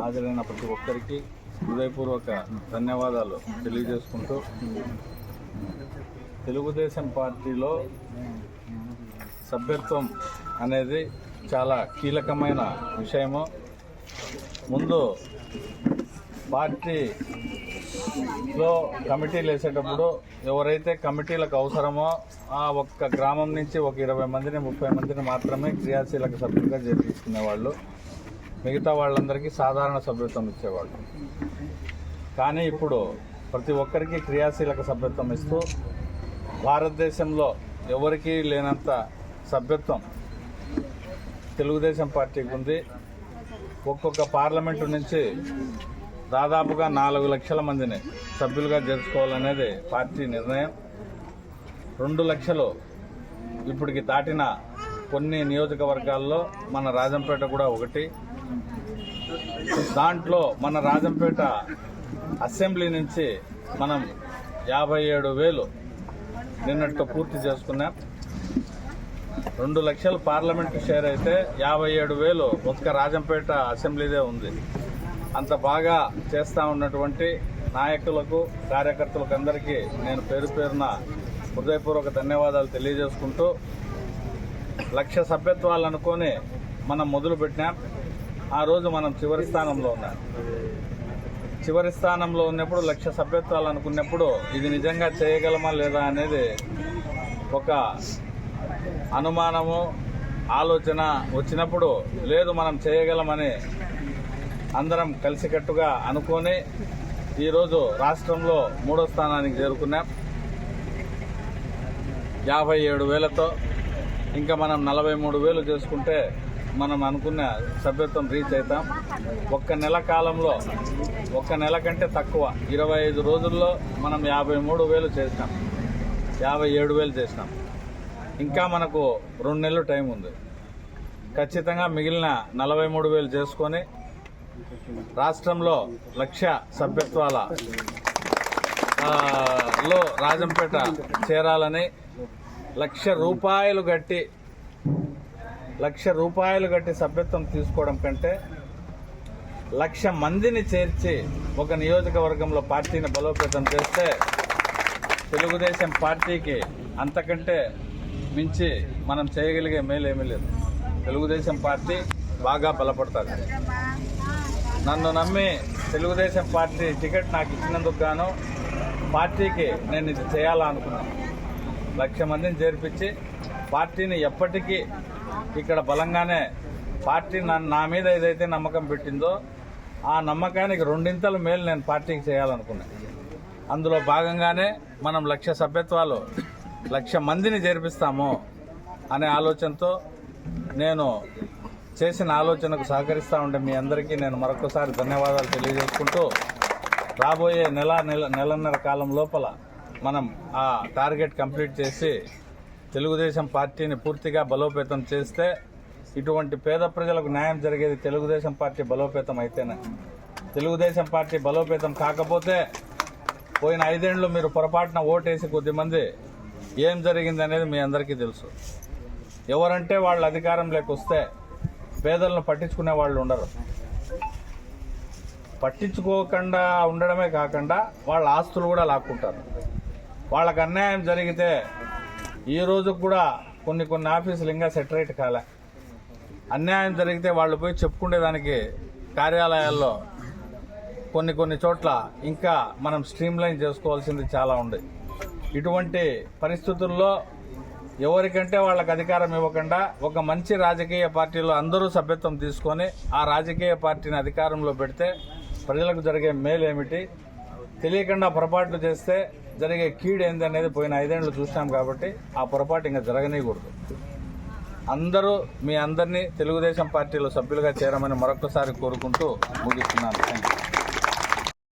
హాజరైన ప్రతి ఒక్కరికి హృదయపూర్వక ధన్యవాదాలు తెలియజేసుకుంటూ తెలుగుదేశం పార్టీలో సభ్యత్వం అనేది చాలా కీలకమైన విషయము. ముందు పార్టీలో కమిటీలు వేసేటప్పుడు ఎవరైతే కమిటీలకు అవసరమో ఆ ఒక్క గ్రామం నుంచి ఒక ఇరవై మందిని ముప్పై మందిని మాత్రమే క్రియాశీలక సభ్యులుగా చేర్పించుకునేవాళ్ళు. మిగతా వాళ్ళందరికీ సాధారణ సభ్యత్వం ఇచ్చేవాళ్ళు. కానీ ఇప్పుడు ప్రతి ఒక్కరికి క్రియాశీలక సభ్యత్వం ఇస్తూ భారతదేశంలో ఎవరికీ లేనంత సభ్యత్వం తెలుగుదేశం పార్టీకి ఉంది. ఒక్కొక్క పార్లమెంటు నుంచి దాదాపుగా నాలుగు లక్షల మందిని సభ్యులుగా చేర్చుకోవాలనేది పార్టీ నిర్ణయం. రెండు లక్షలు ఇప్పటికి దాటిన కొన్ని నియోజకవర్గాల్లో మన రాజంపేట కూడా ఒకటి దాంట్లో మన రాజంపేట అసెంబ్లీ నుంచి మనం యాభై ఏడు వేలు నిన్నటితో పూర్తి చేసుకున్నాం. రెండు లక్షలు పార్లమెంటు షేర్ అయితే యాభై ఏడు వేలు ఒక్క రాజంపేట అసెంబ్లీదే ఉంది. అంత బాగా చేస్తూ ఉన్నటువంటి నాయకులకు కార్యకర్తలకు అందరికీ నేను పేరు పేరున హృదయపూర్వక ధన్యవాదాలు తెలియజేసుకుంటూ లక్ష సభ్యత్వాలు అనుకొని మనం మొదలుపెట్టినాం. ఆ రోజు మనం చివరి స్థానంలో ఉన్నాం చివరి స్థానంలో ఉన్నప్పుడు లక్ష సభ్యత్వాలు అనుకున్నప్పుడు ఇది నిజంగా చేయగలమా లేదా అనేది ఒక అనుమానము ఆలోచన వచ్చినప్పుడు లేదు మనం చేయగలమని అందరం కలిసికట్టుగా అనుకొని ఈరోజు రాష్ట్రంలో మూడో స్థానానికి చేరుకున్నాం. యాభై ఏడు వేలతో ఇంకా మనం నలభై మూడు వేలు చేసుకుంటే మనం అనుకున్న సభ్యత్వం రీచ్ అవుతాం. ఒక్క నెల కాలంలో ఒక్క నెల కంటే తక్కువ ఇరవై ఐదు రోజుల్లో మనం యాభై మూడు వేలు చేసినాం. యాభై ఏడు వేలు చేసినాం. ఇంకా మనకు రెండు నెలలు టైం ఉంది. ఖచ్చితంగా మిగిలిన నలభై మూడు వేలు చేసుకొని రాష్ట్రంలో లక్ష సభ్యత్వాల లో రాజంపేట చేరాలని లక్ష రూపాయలు కట్టి లక్ష రూపాయలు కట్టి సభ్యత్వం తీసుకోవడం కంటే లక్ష మందిని చేర్చి ఒక నియోజకవర్గంలో పార్టీని బలోపేతం చేస్తే తెలుగుదేశం పార్టీకి అంతకంటే మించి మనం చేయగలిగే మేలు ఏమీ లేదు. తెలుగుదేశం పార్టీ బాగా బలపడుతుంది. నన్ను నమ్మి తెలుగుదేశం పార్టీ టికెట్ నాకు ఇచ్చినందుకు గాను పార్టీకి నేను ఇది చేయాలనుకున్నాను. లక్ష మందిని చేర్పించి పార్టీని ఎప్పటికీ ఇక్కడ బలంగానే పార్టీ నా నా మీద ఏదైతే నమ్మకం పెట్టిందో ఆ నమ్మకానికి రెండింతలు మేలు నేను పార్టీకి చేయాలనుకున్నాను అందులో భాగంగానే మనం లక్ష సభ్యత్వాలు లక్ష మందిని చేర్పిస్తాము అనే ఆలోచనతో నేను చేసిన ఆలోచనకు సహకరిస్తూ ఉంటే మీ అందరికీ నేను మరొకసారి ధన్యవాదాలు తెలియజేసుకుంటూ రాబోయే నెల నెల నెలన్నర కాలం లోపల మనం ఆ టార్గెట్ కంప్లీట్ చేసి తెలుగుదేశం పార్టీని పూర్తిగా బలోపేతం చేస్తే ఇటువంటి పేద ప్రజలకు న్యాయం జరిగేది తెలుగుదేశం పార్టీ బలోపేతం అయితేనే. తెలుగుదేశం పార్టీ బలోపేతం కాకపోతే పోయిన ఐదేళ్ళు మీరు పొరపాటున ఓటేసి కొద్దిమంది ఏం జరిగింది అనేది మీ అందరికీ తెలుసు. ఎవరంటే వాళ్ళు అధికారంలోకి వస్తే పేదలను పట్టించుకునే వాళ్ళు ఉండరు. పట్టించుకోకుండా ఉండడమే కాకుండా వాళ్ళ ఆస్తులు కూడా లాక్కుంటారు. వాళ్ళకు అన్యాయం జరిగితే ఈ రోజు కూడా కొన్ని కొన్ని ఆఫీసులు ఇంకా సెటరేట్ కాలే. అన్యాయం జరిగితే వాళ్ళు పోయి చెప్పుకునేదానికి కార్యాలయాల్లో కొన్ని కొన్ని చోట్ల ఇంకా మనం స్ట్రీమ్లైన్ చేసుకోవాల్సింది చాలా ఉంది. ఇటువంటి పరిస్థితుల్లో ఎవరికంటే వాళ్ళకి అధికారం ఇవ్వకుండా ఒక మంచి రాజకీయ పార్టీలో అందరూ సభ్యత్వం తీసుకొని ఆ రాజకీయ పార్టీని అధికారంలో పెడితే ప్రజలకు జరిగే మేలు ఏమిటి తెలియకుండా పొరపాట్లు చేస్తే జరిగే కీడు ఏంది అనేది పోయిన ఐదేళ్ళు చూసినాం కాబట్టి ఆ పొరపాటు ఇంకా జరగనీయకూడదు. అందరూ మీ అందరినీ తెలుగుదేశం పార్టీలో సభ్యులుగా చేరమని మరొకసారి కోరుకుంటూ ముగిస్తున్నాను. Thank you